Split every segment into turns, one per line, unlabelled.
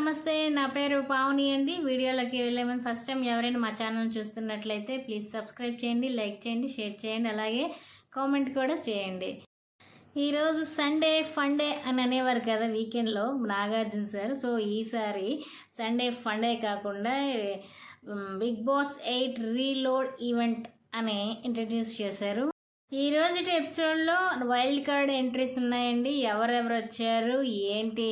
నమస్తే నా పేరు పావని అండి. వీడియోలోకి వెళ్ళే ముందు ఫస్ట్ టైం ఎవరైనా మా ఛానల్ చూస్తున్నట్లయితే ప్లీజ్ సబ్స్క్రైబ్ చేయండి లైక్ చేయండి షేర్ చేయండి అలాగే కామెంట్ కూడా చేయండి. ఈరోజు సండే ఫండే అని అనేవారు కదా వీకెండ్లో నాగార్జున సార్. సో ఈసారి సండే ఫండే కాకుండా Bigg Boss eight reload event అని ఇంట్రడ్యూస్ చేశారు. ఈ రోజు ఎపిసోడ్లో వైల్డ్ కార్డ్ ఎంట్రీస్ ఉన్నాయండి. ఎవరెవరు వచ్చారు? ఏంటి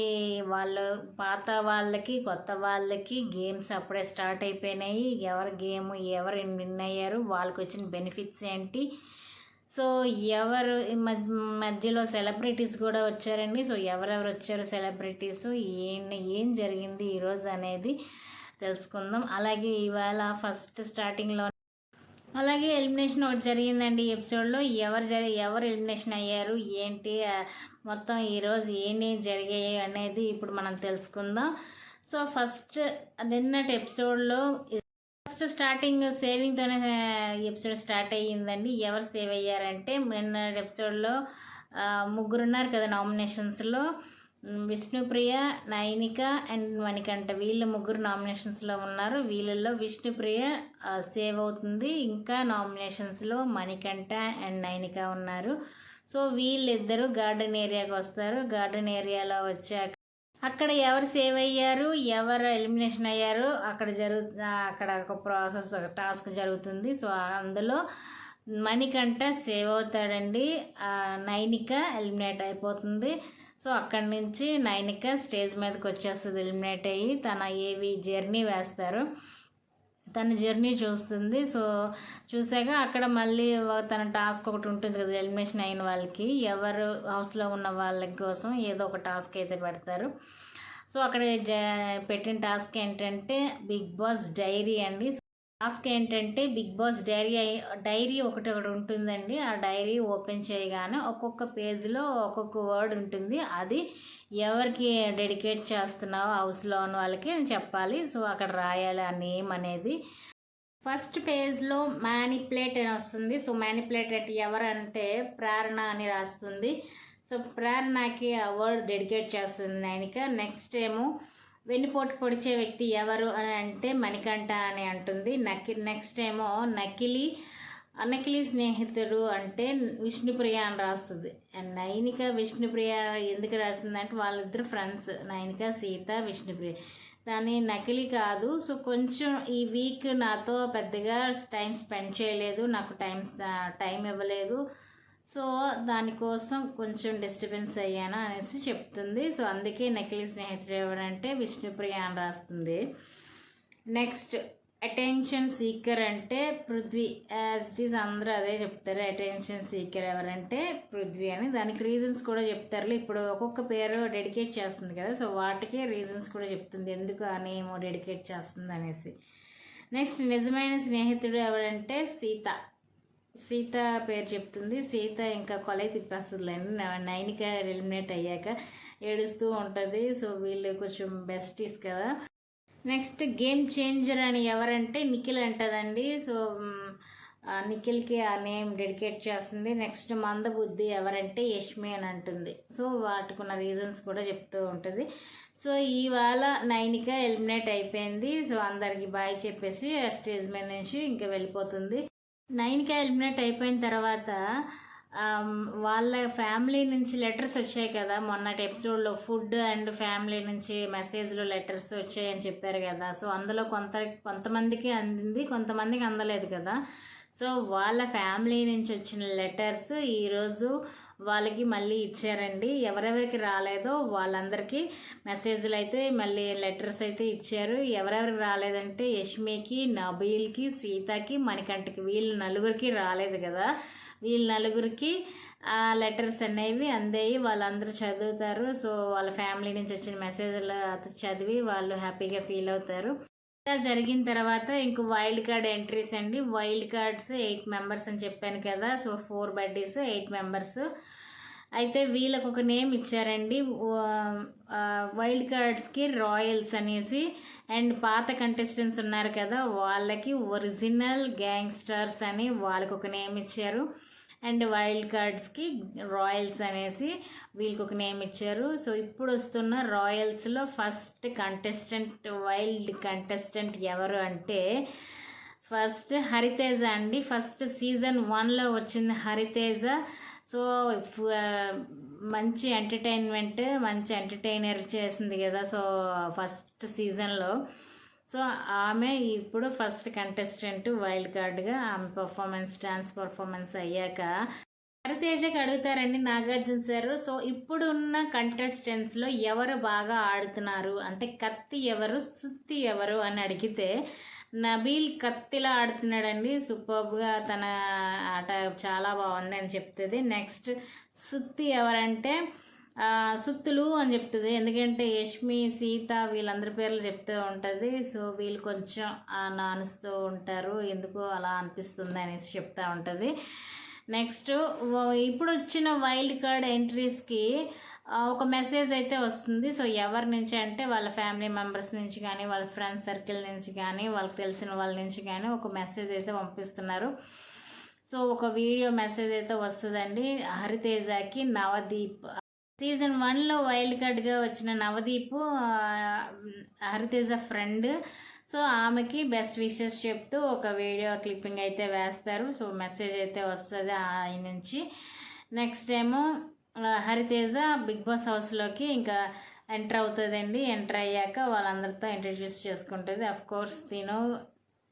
వాళ్ళు పాత వాళ్ళకి కొత్త వాళ్ళకి గేమ్స్ అప్పుడే స్టార్ట్ అయిపోయినాయి. ఎవరి గేమ్ ఎవరు విన్ అయ్యారు? వాళ్ళకి వచ్చిన బెనిఫిట్స్ ఏంటి? సో ఎవరు మధ్యలో సెలబ్రిటీస్ కూడా వచ్చారండి. సో ఎవరెవరు వచ్చారు సెలబ్రిటీస్? ఏం ఏం జరిగింది ఈరోజు అనేది తెలుసుకుందాం. అలాగే ఇవాళ ఫస్ట్ స్టార్టింగ్లో అలాగే ఎలిమినేషన్ ఒకటి జరిగిందండి ఈ ఎపిసోడ్లో ఎవరు జరి ఎవరు ఎలిమినేషన్ అయ్యారు? ఏంటి? మొత్తం ఈరోజు ఏంటి జరిగాయి అనేది ఇప్పుడు మనం తెలుసుకుందాం. సో ఫస్ట్ నిన్నటి ఎపిసోడ్లో ఫస్ట్ స్టార్టింగ్ సేవింగ్తోనే ఎపిసోడ్ స్టార్ట్ అయ్యిందండి. ఎవరు సేవ్ అయ్యారంటే నిన్న ఎపిసోడ్లో ముగ్గురున్నారు కదా నామినేషన్స్లో విష్ణుప్రియ నైనిక అండ్ మణికంఠ. వీళ్ళు ముగ్గురు నామినేషన్స్లో ఉన్నారు. వీళ్ళల్లో విష్ణుప్రియ సేవ్ అవుతుంది. ఇంకా నామినేషన్స్లో మణికంఠ అండ్ నైనిక ఉన్నారు. సో వీళ్ళిద్దరూ గార్డెన్ ఏరియాకి వస్తారు. గార్డెన్ ఏరియాలో వచ్చాక అక్కడ ఎవరు సేవ్ అయ్యారు? ఎవరు ఎలిమినేషన్ అయ్యారు? అక్కడ జరుగు అక్కడ ఒక ప్రాసెస్ టాస్క్ జరుగుతుంది. సో అందులో మణికంఠ సేవ్ అవుతాడండి. నైనిక ఎలిమినేట్ అయిపోతుంది. సో అక్కడి నుంచి నైనిక స్టేజ్ మీదకి వచ్చేస్తుంది ఎలిమినేట్ అయ్యి తన ఏవి జర్నీ వేస్తారు. తన జర్నీ చూస్తుంది. సో చూసాక అక్కడ మళ్ళీ తన టాస్క్ ఒకటి ఉంటుంది కదా ఎలిమినేషన్ అయిన వాళ్ళకి. ఎవరు హౌస్లో ఉన్న వాళ్ళ కోసం ఏదో ఒక టాస్క్ అయితే పెడతారు. సో అక్కడ జ- పెట్టిన టాస్క్ ఏంటంటే బిగ్ బాస్ డైరీ అండి. టాస్క్ ఏంటంటే బిగ్ బాస్ డైరీ డైరీ ఒకటి ఒకటి ఉంటుందండి. ఆ డైరీ ఓపెన్ చేయగానే ఒక్కొక్క పేజ్లో ఒక్కొక్క వర్డ్ ఉంటుంది. అది ఎవరికి డెడికేట్ చేస్తున్నావు హౌస్లో ఉన్న వాళ్ళకి చెప్పాలి. సో అక్కడ రాయాలి ఆ నేమ్ అనేది. ఫస్ట్ పేజ్లో మ్యానిపులేట్ అని వస్తుంది. సో మ్యానిపులేట్ అంటే ఎవరంటే ప్రేరణ అని రాస్తుంది. సో ప్రేరణకి ఆ వర్డ్ డెడికేట్ చేస్తుంది నైనిక. నెక్స్ట్ ఏమో వెన్నుపోటు పొడిచే వ్యక్తి ఎవరు అని అంటే మణికంఠ అని అంటుంది. నకి నెక్స్ట్ ఏమో నకిలీ నకిలీ స్నేహితుడు అంటే విష్ణుప్రియ అని రాస్తుంది. అండ్ నైనిక విష్ణుప్రియ ఎందుకు రాసిందంటే వాళ్ళిద్దరు ఫ్రెండ్స్ నైనిక సీత విష్ణుప్రియ. దాని నకిలీ కాదు. సో కొంచెం ఈ వీక్ నాతో పెద్దగా టైం స్పెండ్ చేయలేదు. నాకు టైం టైం ఇవ్వలేదు. సో దానికోసం కొంచెం డిస్టర్బెన్స్ అయ్యాను అనేసి చెప్తుంది. సో అందుకే నకిలీ స్నేహితుడు ఎవరంటే విష్ణుప్రియ అని రాస్తుంది. నెక్స్ట్ అటెన్షన్ సీకర్ అంటే పృథ్వీ. యాజ్ ఇట్ ఈస్ అందరూ అదే చెప్తారు. అటెన్షన్ సీకర్ ఎవరంటే పృథ్వీ అని. దానికి రీజన్స్ కూడా చెప్తారు ఇప్పుడు ఒక్కొక్క పేరు డెడికేట్ చేస్తుంది కదా. సో వాటికే రీజన్స్ కూడా చెప్తుంది. ఎందుకు ఆ నేమ్ డెడికేట్ చేస్తుంది అనేసి. నెక్స్ట్ నిజమైన స్నేహితుడు ఎవరంటే సీత. సీత పేరు చెప్తుంది. సీత ఇంకా కొలై తిప్పేస్తుంది నైనిక ఎలిమినేట్ అయ్యాక ఏడుస్తూ ఉంటుంది. సో వీళ్ళు కొంచెం బెస్టీస్ కదా. నెక్స్ట్ గేమ్ చేంజర్ అని ఎవరంటే నిఖిల్ అంటదండి. సో ఆ నిఖిల్కి ఆ నేమ్ డెడికేట్ చేస్తుంది. నెక్స్ట్ మందబుద్ధి ఎవరంటే యష్మి అని అంటుంది. సో వాటికున్న రీజన్స్ కూడా చెప్తూ ఉంటుంది. సో ఇవాళ నైనిక ఎలిమినేట్ అయిపోయింది. సో అందరికి బాయ్ చెప్పేసి ఆ స్టేజ్ మీద నుంచి ఇంకా వెళ్ళిపోతుంది. నైన్కి ఎలిమినేట్ అయిపోయిన తర్వాత um, వాళ్ళ ఫ్యామిలీ నుంచి లెటర్స్ వచ్చాయి కదా. మొన్నటి ఎపిసోడ్లో ఫుడ్ అండ్ ఫ్యామిలీ నుంచి మెసేజ్లు లెటర్స్ వచ్చాయని చెప్పారు కదా. సో అందులో కొంత కొంతమందికి అందింది కొంతమందికి అందలేదు కదా. సో వాళ్ళ ఫ్యామిలీ నుంచి వచ్చిన లెటర్స్ ఈరోజు వాళ్ళకి మళ్ళీ ఇచ్చారండి. ఎవరెవరికి రాలేదో వాళ్ళందరికీ మెసేజ్లు అయితే మళ్ళీ లెటర్స్ అయితే ఇచ్చారు. ఎవరెవరికి రాలేదంటే యష్మికి నబీల్కి సీతకి మణికంటకి వీళ్ళు నలుగురికి రాలేదు కదా. వీళ్ళ నలుగురికి ఆ లెటర్స్ అనేవి అందేవి వాళ్ళందరూ చదువుతారు. సో వాళ్ళ ఫ్యామిలీ నుంచి వచ్చిన మెసేజ్లు చదివి వాళ్ళు హ్యాపీగా ఫీల్ అవుతారు. ఇలా జరిగిన తర్వాత ఇంక వైల్డ్ కార్డ్ ఎంట్రీస్ అండి. వైల్డ్ కార్డ్స్ ఎయిట్ మెంబర్స్ అని చెప్పాను కదా. So four buddies eight members అయితే వీళ్ళకు ఒక నేమ్ ఇచ్చారండి. వైల్డ్ కార్డ్స్కి రాయల్స్ అనేసి. అండ్ పాత కంటెస్టెంట్స్ ఉన్నారు కదా. వాళ్ళకి ఒరిజినల్ గ్యాంగ్స్టర్స్ అని వాళ్ళకు ఒక నేమ్ ఇచ్చారు. అండ్ వైల్డ్ కార్డ్స్కి రాయల్స్ అనేసి వీళ్ళకి ఒక నేమ్ ఇచ్చారు. సో ఇప్పుడు వస్తున్న రాయల్స్లో ఫస్ట్ కంటెస్టెంట్ వైల్డ్ కంటెస్టెంట్ ఎవరు అంటే ఫస్ట్ హరితేజ అండి. ఫస్ట్ సీజన్ వన్లో వచ్చింది హరితేజ. సో మంచి ఎంటర్టైన్మెంట్ మంచి ఎంటర్టైనర్ చేసింది కదా. సో ఫస్ట్ సీజన్లో సో ఆమె ఇప్పుడు ఫస్ట్ కంటెస్టెంట్ వైల్డ్ కార్డ్గా ఆమె పర్ఫార్మెన్స్ డాన్స్ పర్ఫార్మెన్స్ అయ్యాక హరితేజకి అడుగుతారండి నాగార్జున సార్. సో ఇప్పుడు ఉన్న కంటెస్టెంట్స్లో ఎవరు బాగా ఆడుతున్నారు? అంటే కత్తి ఎవరు సుత్తి ఎవరు అని అడిగితే నబీల్ కత్తిలా ఆడుతున్నాడండి. సూపర్గా తన ఆట చాలా బాగుంది అని చెప్తుంది. నెక్స్ట్ సుత్తి ఎవరంటే సుత్తులు అని చెప్తుంది. ఎందుకంటే యష్మి సీత వీళ్ళందరి పేర్లు చెప్తూ ఉంటుంది. సో వీళ్ళు కొంచెం నానుస్తూ ఉంటారు. ఎందుకు అలా అనిపిస్తుంది అనేసి చెప్తూ ఉంటుంది. నెక్స్ట్ ఇప్పుడు వచ్చిన వైల్డ్ కార్డ్ ఎంట్రీస్కి ఒక మెసేజ్ అయితే వస్తుంది. సో ఎవరి నుంచి అంటే వాళ్ళ ఫ్యామిలీ మెంబర్స్ నుంచి కానీ వాళ్ళ ఫ్రెండ్ సర్కిల్ నుంచి కానీ వాళ్ళకి తెలిసిన వాళ్ళ నుంచి కానీ ఒక మెసేజ్ అయితే పంపిస్తున్నారు. సో ఒక వీడియో మెసేజ్ అయితే వస్తుందండి. హరితేజకి నవదీప్ సీజన్ వన్లో వైల్డ్ కార్డ్గా వచ్చిన నవదీప్ హరితేజ ఫ్రెండ్. సో ఆమెకి బెస్ట్ విషెస్ చెప్తూ ఒక వీడియో క్లిప్పింగ్ అయితే వేస్తారు. సో మెసేజ్ అయితే వస్తుంది ఆయన నుంచి. నెక్స్ట్ ఏమో హరితేజ బిగ్ బాస్ హౌస్లోకి ఇంకా ఎంటర్ అవుతుందండి. ఎంటర్ అయ్యాక వాళ్ళందరితో ఇంట్రడ్యూస్ చేసుకుంటుంది. అఫ్ కోర్స్ తిను.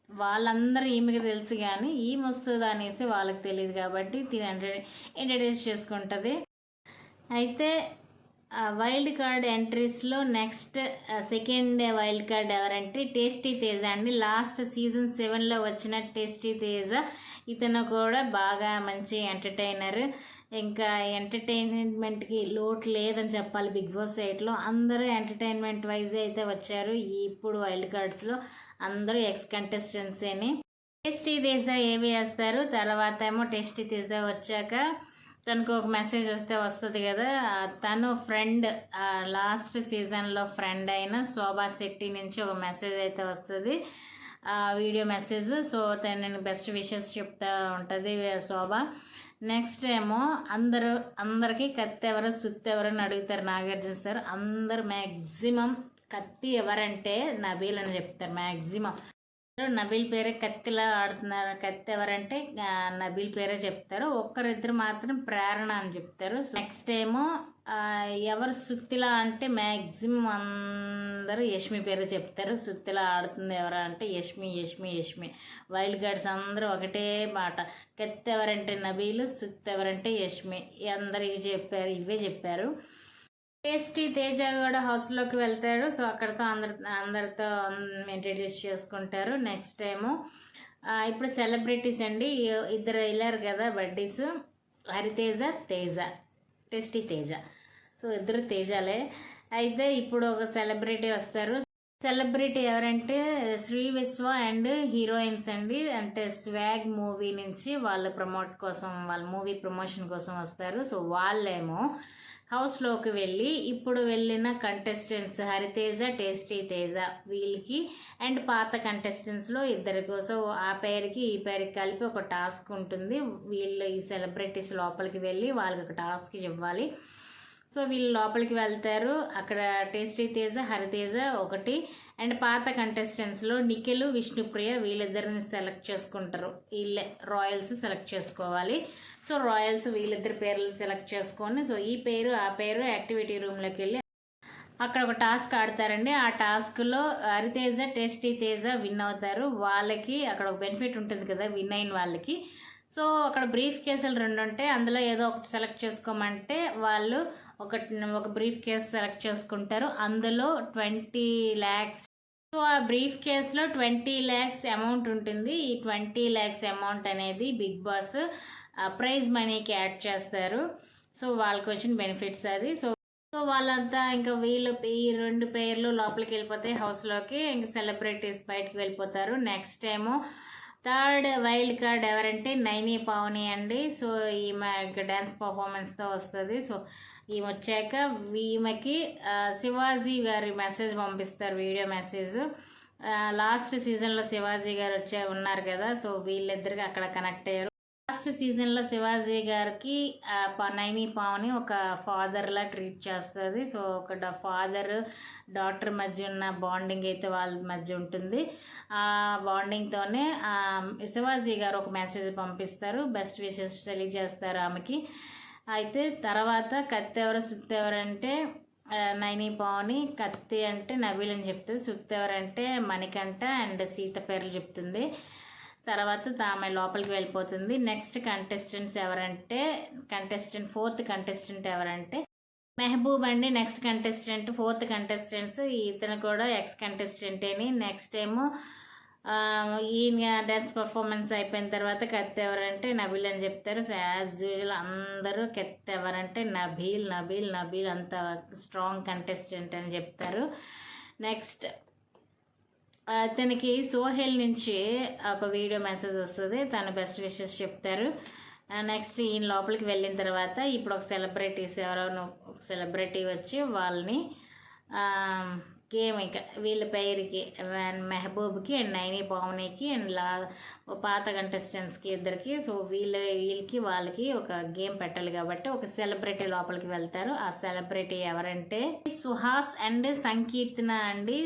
వాళ్ళందరూ ఈమెకి తెలుసు కానీ ఈమె వస్తుంది అనేసి వాళ్ళకి తెలియదు కాబట్టి తిని ఇంట్రడ్యూస్ చేసుకుంటుంది. అయితే వైల్డ్ కార్డ్ ఎంట్రీస్లో నెక్స్ట్ సెకండ్ వైల్డ్ కార్డ్ ఎవరంటే టేస్టీ తేజ అండి. లాస్ట్ సీజన్ సెవెన్లో వచ్చిన టేస్టీ తేజ ఇతను కూడా బాగా మంచి ఎంటర్టైనర్ ఇంకా ఎంటర్టైన్మెంట్కి లోటు లేదని చెప్పాలి బిగ్ బాస్ ఎయిట్లో అందరూ ఎంటర్టైన్మెంట్ వైజ్ అయితే వచ్చారు ఇప్పుడు వైల్డ్ కార్డ్స్లో అందరూ ఎక్స్ కంటెస్టెంట్సేని టేస్టీ తేజ ఏవి వేస్తారు? తర్వాత ఏమో టేస్టీ తేజ వచ్చాక తనకు ఒక మెసేజ్ వస్తే వస్తుంది కదా. తను ఫ్రెండ్ లాస్ట్ సీజన్లో ఫ్రెండ్ అయిన శోభా శెట్టి నుంచి ఒక మెసేజ్ అయితే వస్తుంది. వీడియో మెసేజ్ సో తనని బెస్ట్ విషెస్ చెప్తా ఉంటుంది శోభ. నెక్స్ట్ ఏమో అందరూ అందరికీ కత్తి ఎవరు సుత్తి ఎవరు అని అడుగుతారు నాగార్జున సార్. అందరు మ్యాక్సిమం కత్తి ఎవరంటే నబీల్ అని చెప్తారు మ్యాక్సిమం నబీల్ పేరే కత్తిలా ఆడుతున్నారు. కత్తి ఎవరంటే నబీల్ పేరే చెప్తారు. ఒక్కరిద్దరు మాత్రం ప్రేరణ అని చెప్తారు. నెక్స్ట్ ఏమో ఎవరు సుత్తిలా అంటే మ్యాక్సిమం అందరూ యష్మి పేరే చెప్తారు. సుత్తిలా ఆడుతుంది ఎవరా అంటే యష్మి యష్మి యష్మి. వైల్డ్ గార్డ్స్ అందరూ ఒకటే మాట. కత్తి ఎవరంటే నబీలు సుత్తి ఎవరంటే యష్మి. అందరు ఇవి చెప్పారు ఇవే చెప్పారు. టేస్టీ తేజ కూడా హౌస్లోకి వెళ్తాడు. సో అక్కడితో అందరి అందరితో ఇంట్రడ్యూస్ చేసుకుంటారు. నెక్స్ట్ టైము ఇప్పుడు సెలబ్రిటీస్ అండి. ఇద్దరు వెళ్ళారు కదా buddies Hariteja Teja. Tasty Teja. So ఇద్దరు తేజాలే. అయితే ఇప్పుడు ఒక సెలబ్రిటీ వస్తారు. సెలబ్రిటీ ఎవరంటే శ్రీ విశ్వ అండ్ హీరోయిన్స్ అండి. అంటే స్వాగ్ మూవీ నుంచి వాళ్ళు ప్రమోట్ కోసం వాళ్ళ మూవీ ప్రమోషన్ కోసం వస్తారు. సో వాళ్ళేమో హౌస్లోకి వెళ్ళి ఇప్పుడు వెళ్ళిన కంటెస్టెంట్స్ హరితేజ టేస్టీ తేజ వీళ్ళకి అండ్ పాత కంటెస్టెంట్స్లో ఇద్దరి కోసం ఆ పేరుకి ఈ పేరుకి కలిపి ఒక టాస్క్ ఉంటుంది. వీళ్ళు ఈ సెలబ్రిటీస్ లోపలికి వెళ్ళి వాళ్ళకి ఒక టాస్క్ ఇవ్వాలి. సో వీళ్ళు లోపలికి వెళ్తారు. అక్కడ టేస్టీ తేజ హరితేజ ఒకటి. అండ్ పాత కంటెస్టెంట్స్లో నిఖిల్ విష్ణుప్రియ వీళ్ళిద్దరిని సెలెక్ట్ చేసుకుంటారు. వీళ్ళే రాయల్స్ సెలెక్ట్ చేసుకోవాలి. సో రాయల్స్ వీళ్ళిద్దరి పేర్లు సెలెక్ట్ చేసుకొని సో ఈ పేరు ఆ పేరు యాక్టివిటీ రూమ్లోకి వెళ్ళి అక్కడ ఒక టాస్క్ ఆడతారండి. ఆ టాస్క్లో హరితేజ టేస్టీ తేజ విన్ అవుతారు. వాళ్ళకి అక్కడ ఒక బెనిఫిట్ ఉంటుంది కదా విన్ అయిన వాళ్ళకి. సో అక్కడ బ్రీఫ్ కేసులు రెండు ఉంటాయి అందులో ఏదో ఒకటి సెలెక్ట్ చేసుకోమంటే వాళ్ళు ఒక ఒక బ్రీఫ్ కేసు సెలెక్ట్ చేసుకుంటారు. అందులో ట్వంటీ ల్యాక్స్ సో ఆ బ్రీఫ్ కేసులో ట్వంటీ ల్యాక్స్ అమౌంట్ ఉంటుంది. ఈ ట్వంటీ ల్యాక్స్ అమౌంట్ అనేది బిగ్ బాస్ ప్రైజ్ మనీకి యాడ్ చేస్తారు. సో వాళ్ళకి వచ్చిన బెనిఫిట్స్ అది. సో సో వాళ్ళంతా ఇంకా వీళ్ళు ఈ రెండు పేర్లు లోపలికి వెళ్ళిపోతే హౌస్లోకి ఇంకా సెలబ్రిటీస్ బయటికి వెళ్ళిపోతారు. నెక్స్ట్ ఏమో థర్డ్ వైల్డ్ కార్డ్ ఎవరంటే నైని పావని అండి. సో ఈమె డ్యాన్స్ పర్ఫార్మెన్స్తో వస్తుంది. సో ఈమె వచ్చాక ఈమెకి శివాజీ గారి మెసేజ్ పంపిస్తారు వీడియో మెసేజ్ లాస్ట్ సీజన్లో శివాజీ గారు వచ్చే ఉన్నారు కదా సో వీళ్ళిద్దరికి అక్కడ కనెక్ట్ అయ్యారు. లాస్ట్ సీజన్లో శివాజీ గారికి నైమి పావుని ఒక ఫాదర్లా ట్రీట్ చేస్తుంది. సో ఒక ఫాదర్ డాక్టర్ మధ్య ఉన్న బాండింగ్ అయితే వాళ్ళ మధ్య ఉంటుంది. ఆ బాండింగ్తోనే శివాజీ గారు ఒక మెసేజ్ పంపిస్తారు బెస్ట్ విషెస్ తెలియజేస్తారు ఆమెకి. అయితే తర్వాత కత్తి ఎవరు సుత్తి ఎవరంటే నైని పావుని కత్తి అంటే నవీల్ అని చెప్తుంది. సుత్తి ఎవరంటే మణికంఠ అండ్ సీత పేర్లు చెప్తుంది. తర్వాత ఆమె లోపలికి వెళ్ళిపోతుంది. నెక్స్ట్ కంటెస్టెంట్స్ ఎవరంటే కంటెస్టెంట్ ఫోర్త్ కంటెస్టెంట్ ఎవరంటే మెహబూబ్ అండి. నెక్స్ట్ కంటెస్టెంట్ ఫోర్త్ కంటెస్టెంట్స్ ఇతను కూడా ఎక్స్ కంటెస్టెంటేని నెక్స్ట్ ఏమో ఈయన డ్యాన్స్ పర్ఫార్మెన్స్ అయిపోయిన తర్వాత కత్తి ఎవరంటే నబీల్ అని చెప్తారు. సో యాజ్ యూజువల్ అందరూ కెత్తెవరంటే ఎవరంటే నబీల్ నబీల్ నబీల్ అంత స్ట్రాంగ్ కంటెస్టెంట్ అని చెప్తారు. నెక్స్ట్ అతనికి సోహెల్ నుంచి ఒక వీడియో మెసేజ్ వస్తుంది. తను బెస్ట్ విషెస్ చెప్తారు. నెక్స్ట్ ఈయన లోపలికి వెళ్ళిన తర్వాత ఇప్పుడు ఒక సెలబ్రిటీస్ ఎవరో ఒక సెలబ్రిటీ వచ్చి వాళ్ళని గేమ్ ఇంకా వీళ్ళ పేరుకి అండ్ మెహబూబ్కి అండ్ నైని పావనికి అండ్ లా పాత కంటెస్టెంట్స్కి ఇద్దరికి. సో వీళ్ళ వీళ్ళకి వాళ్ళకి ఒక గేమ్ పెట్టాలి కాబట్టి ఒక సెలబ్రిటీ లోపలికి వెళ్తారు. ఆ సెలబ్రిటీ ఎవరంటే సుహాస్ అండ్ సంకీర్తన అండి.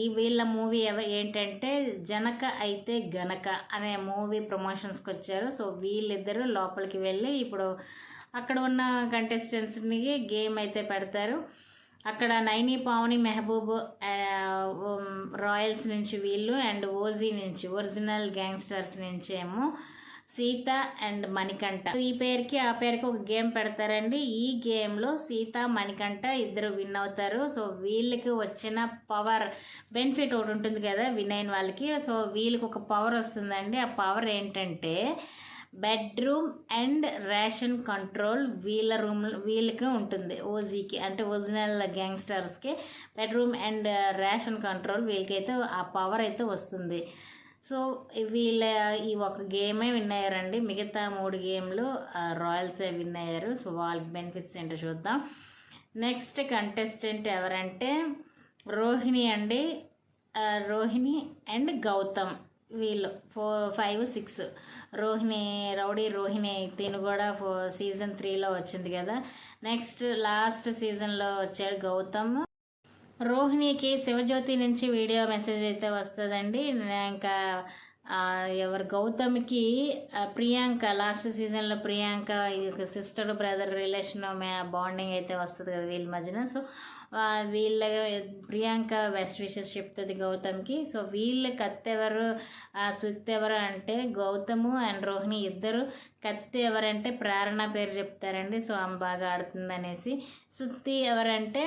ఈ వీళ్ళ మూవీ ఎవ ఏంటంటే జనక అయితే గనక అనే మూవీ ప్రమోషన్స్కి వచ్చారు. సో వీళ్ళిద్దరూ లోపలికి వెళ్ళి ఇప్పుడు అక్కడ ఉన్న కంటెస్టెంట్స్ని గేమ్ అయితే పెడతారు. అక్కడ నైని పావని మెహబూబ్ రాయల్స్ నుంచి వీళ్ళు అండ్ ఓజీ నుంచి ఒరిజినల్ గ్యాంగ్స్టర్స్ నుంచి ఏమో సీత అండ్ మణికంఠ. ఈ పేరుకి ఆ పేరుకి ఒక గేమ్ పెడతారండి. ఈ గేమ్లో సీత మణికంఠ ఇద్దరు విన్ అవుతారు. సో వీళ్ళకి వచ్చిన పవర్ బెనిఫిట్ ఒకటి ఉంటుంది కదా విన్ అయిన వాళ్ళకి. సో వీళ్ళకి ఒక పవర్ వస్తుందండి. ఆ పవర్ ఏంటంటే బెడ్రూమ్ అండ్ రేషన్ కంట్రోల్ వీళ్ళ రూమ్ వీళ్ళకి ఉంటుంది ఓజీకి అంటే ఒరిజినల్ గ్యాంగ్స్టర్స్కి. బెడ్రూమ్ అండ్ రేషన్ కంట్రోల్ వీళ్ళకైతే ఆ పవర్ అయితే వస్తుంది. సో వీళ్ళ ఈ ఒక గేమే విన్ అయ్యారండి. మిగతా మూడు గేమ్లు రాయల్సే విన్ అయ్యారు. సో వాళ్ళకి బెనిఫిట్స్ ఏంటో చూద్దాం. నెక్స్ట్ కంటెస్టెంట్ ఎవరంటే రోహిణి అండి. రోహిణి అండ్ గౌతమ్. వీళ్ళు four five six. Rohini rowdy Rohini తిను కూడా ఫో సీజన్ త్రీలో వచ్చింది కదా. నెక్స్ట్ లాస్ట్ సీజన్లో వచ్చాడు గౌతమ్. రోహిణికి శివజ్యోతి నుంచి వీడియో మెసేజ్ అయితే వస్తుందండి. ఇంకా ఎవరు గౌతమ్కి ప్రియాంక లాస్ట్ సీజన్లో Priyanka sister brother relation bonding అయితే వస్తుంది కదా వీళ్ళ మధ్యన. సో వీళ్ళ ప్రియాంక బెస్ట్ విషెస్ చెప్తుంది గౌతమ్కి. సో వీళ్ళు కత్తి ఎవరు ఆ, ఎవరు అంటే గౌతము అండ్ రోహిణి ఇద్దరు. కత్తి ఎవరంటే ప్రేరణ పేరు చెప్తారండి. సో ఆమె బాగా ఆడుతుంది అనేసి సుత్తి ఎవరంటే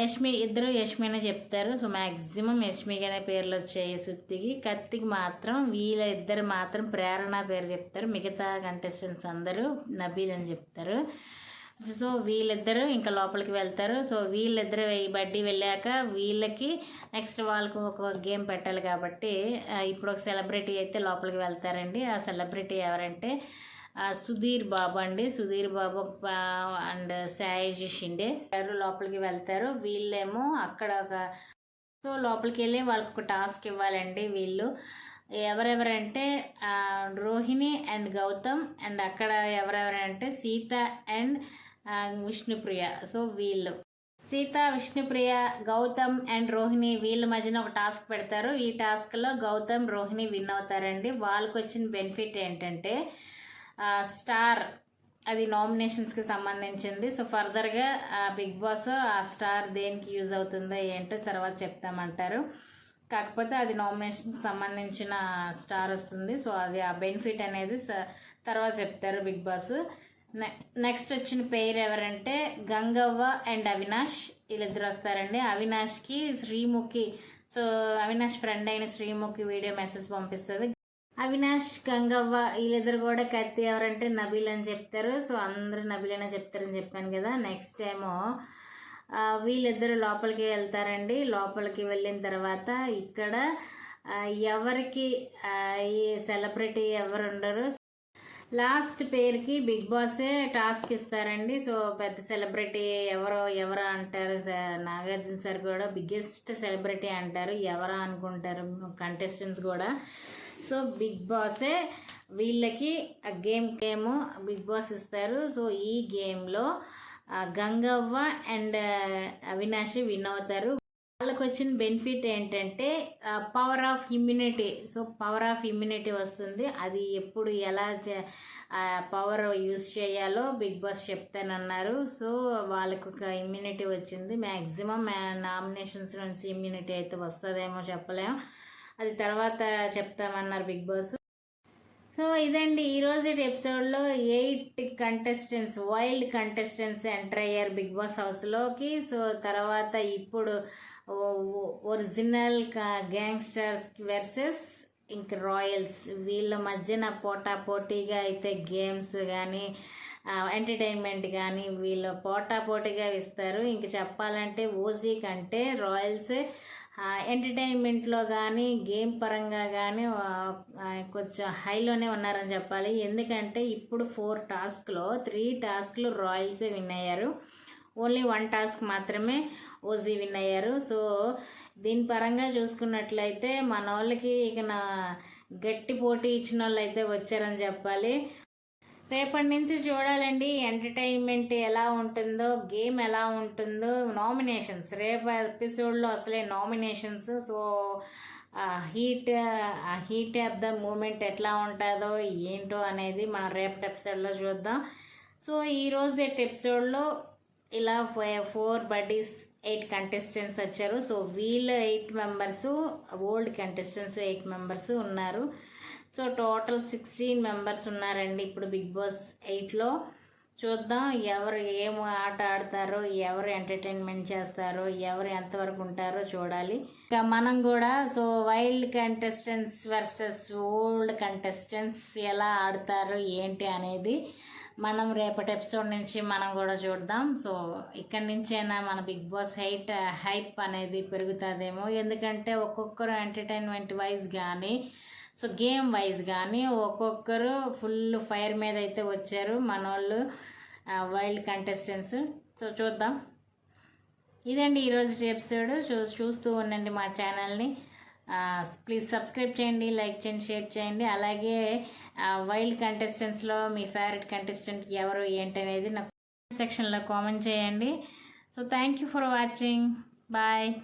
యష్మి ఇద్దరు యష్మినే చెప్తారు. సో మ్యాక్సిమం యష్మిగానే పేర్లు వచ్చాయి సుత్తికి. కత్తికి మాత్రం వీళ్ళ ఇద్దరు మాత్రం ప్రేరణ పేరు చెప్తారు. మిగతా కంటెస్టెంట్స్ అందరూ నబీల్ అని చెప్తారు. సో వీళ్ళిద్దరూ ఇంకా లోపలికి వెళ్తారు. సో వీళ్ళిద్దరు ఈ బడ్డీ వెళ్ళాక వీళ్ళకి నెక్స్ట్ వాళ్ళకు ఒక గేమ్ పెట్టాలి కాబట్టి ఇప్పుడు ఒక సెలబ్రిటీ అయితే లోపలికి వెళ్తారండి. ఆ సెలబ్రిటీ ఎవరంటే సుధీర్ బాబు అండి. సుధీర్ బాబు అండ్ సాయిజీ షిండే ఎవరు లోపలికి వెళ్తారు. వీళ్ళేమో అక్కడ ఒక సో లోపలికి వెళ్ళి వాళ్ళకి ఒక టాస్క్ ఇవ్వాలండి వీళ్ళు. ఎవరెవరంటే రోహిణి అండ్ గౌతమ్ అండ్ అక్కడ ఎవరెవరంటే సీత అండ్ విష్ణుప్రియ. సో వీళ్ళు. సీత విష్ణుప్రియ గౌతమ్ అండ్ రోహిణి వీళ్ళ మధ్యన ఒక టాస్క్ పెడతారు. ఈ టాస్క్లో గౌతమ్ రోహిణి విన్ అవుతారండి. వాళ్ళకి వచ్చిన బెనిఫిట్ ఏంటంటే స్టార్ అది నామినేషన్స్కి సంబంధించింది. సో ఫర్దర్గా బిగ్ బాస్ ఆ స్టార్ దేనికి యూజ్ అవుతుందో ఏంటో తర్వాత చెప్తామంటారు. కాకపోతే అది నామినేషన్కి సంబంధించిన స్టార్ వస్తుంది. సో అది ఆ బెనిఫిట్ అనేది తర్వాత చెప్తారు బిగ్ బాస్. నెక్స్ట్ వచ్చిన పేరు ఎవరంటే గంగవ్వ అండ్ అవినాష్. వీళ్ళిద్దరు వస్తారండి. అవినాష్కి శ్రీముఖి. సో అవినాష్ ఫ్రెండ్ అయిన శ్రీముఖి వీడియో మెసేజ్ పంపిస్తుంది. అవినాష్ గంగవ్వ వీళ్ళిద్దరు కూడా కత్తి ఎవరంటే నబీల్ అని చెప్తారు. సో అందరూ నబీల్ అనే చెప్తారని చెప్పాను కదా. నెక్స్ట్ ఏమో వీళ్ళిద్దరు లోపలికి వెళ్తారండి. లోపలికి వెళ్ళిన తర్వాత ఇక్కడ ఎవరికి ఈ సెలబ్రిటీ ఎవరు ఉండరు. లాస్ట్ పేరుకి బిగ్ బాసే టాస్క్ ఇస్తారండి. సో పెద్ద సెలబ్రిటీ ఎవరో ఎవరో అంటారు నాగార్జున సార్ కూడా బిగ్గెస్ట్ సెలబ్రిటీ అంటారు. ఎవరా అనుకుంటారు కంటెస్టెంట్స్ కూడా. సో బిగ్ బాసే వీళ్ళకి ఆ గేమ్ గేమ్ బిగ్ బాస్ ఇస్తారు. సో ఈ గేమ్లో గంగవ్వ అండ్ అవినాష్ విన్ అవుతారు. వాళ్ళకి వచ్చిన బెనిఫిట్ ఏంటంటే power of immunity so power of immunity వస్తుంది. అది ఎప్పుడు ఎలా పవర్ యూజ్ చేయాలో బిగ్ బాస్ చెప్తానన్నారు. సో వాళ్ళకు ఒక ఇమ్యూనిటీ వచ్చింది. మ్యాక్సిమం నామినేషన్స్ నుంచి ఇమ్యూనిటీ అయితే వస్తుందేమో చెప్పలేము అది తర్వాత చెప్తామన్నారు బిగ్ బాస్ సో ఇదండి. ఈరోజు ఎపిసోడ్లో eight contestants wild contestants enter అయ్యారు బిగ్ బాస్ హౌస్లోకి సో తర్వాత ఇప్పుడు ఒరిజినల్ గ్యాంగ్స్టర్స్ వెర్సెస్ ఇంక రాయల్స్. వీళ్ళ మధ్యన పోటా పోటీగా అయితే గేమ్స్ కానీ ఎంటర్టైన్మెంట్ కానీ వీళ్ళు పోటా పోటీగా ఇస్తారు. ఇంక చెప్పాలంటే ఓజీ కంటే రాయల్స్ ఎంటర్టైన్మెంట్లో కానీ గేమ్ పరంగా కానీ కొంచెం హైలోనే ఉన్నారని చెప్పాలి. ఎందుకంటే ఇప్పుడు ఫోర్ టాస్క్లో త్రీ టాస్క్లు రాయల్సే విన్ అయ్యారు. ఓన్లీ వన్ టాస్క్ మాత్రమే ఓజీ విన్ అయ్యారు. సో దీని పరంగా చూసుకున్నట్లయితే మన వాళ్ళకి ఇక నా గట్టి పోటీ ఇచ్చిన వాళ్ళు అయితే వచ్చారని చెప్పాలి. రేపటి నుంచి చూడాలండి ఎంటర్టైన్మెంట్ ఎలా ఉంటుందో గేమ్ ఎలా ఉంటుందో నామినేషన్స్. రేపు ఎపిసోడ్లో అసలే nominations. So heat heat of the moment ఎట్లా ఉంటుందో ఏంటో అనేది మనం రేపటి ఎపిసోడ్లో చూద్దాం. సో ఈరోజు ఎపిసోడ్లో ఇలా ఫోర్ బడ్డీస్ ఎయిట్ కంటెస్టెంట్స్ వచ్చారు. సో వీళ్ళు eight members old contestants eight members ఉన్నారు. సో టోటల్ సిక్స్టీన్ మెంబర్స్ ఉన్నారండి ఇప్పుడు బిగ్ బాస్ ఎయిట్లో. చూద్దాం ఎవరు ఏం ఆట ఆడతారో ఎవరు ఎంటర్టైన్మెంట్ చేస్తారో ఎవరు ఎంతవరకు ఉంటారో చూడాలి. ఇంకా మనం కూడా so wild contestants versus old contestants ఎలా ఆడతారు ఏంటి అనేది మనం రేపటి ఎపిసోడ్ నుంచి మనం కూడా చూద్దాం. సో ఇక్కడి నుంచైనా మన బిగ్ బాస్ హైట్ హైప్ అనేది పెరుగుతుందేమో. ఎందుకంటే ఒక్కొక్కరు ఎంటర్టైన్మెంట్ వైజ్ కానీ సో గేమ్ వైజ్ కానీ ఒక్కొక్కరు ఫుల్ ఫైర్ మీద అయితే వచ్చారు మన వాళ్ళు వైల్డ్ కంటెస్టెంట్స్ సో చూద్దాం. ఇదండి ఈరోజు ఎపిసోడ్ చూ చూస్తూ ఉండండి మా ఛానల్ని ప్లీజ్ సబ్స్క్రైబ్ చేయండి లైక్ చేయండి షేర్ చేయండి. అలాగే వైల్డ్ కంటెస్టెంట్స్లో మీ ఫేవరెట్ కంటెస్టెంట్ ఎవరు ఏంటనేది నాకు సెక్షన్లో కామెంట్ చేయండి. So thank you for watching bye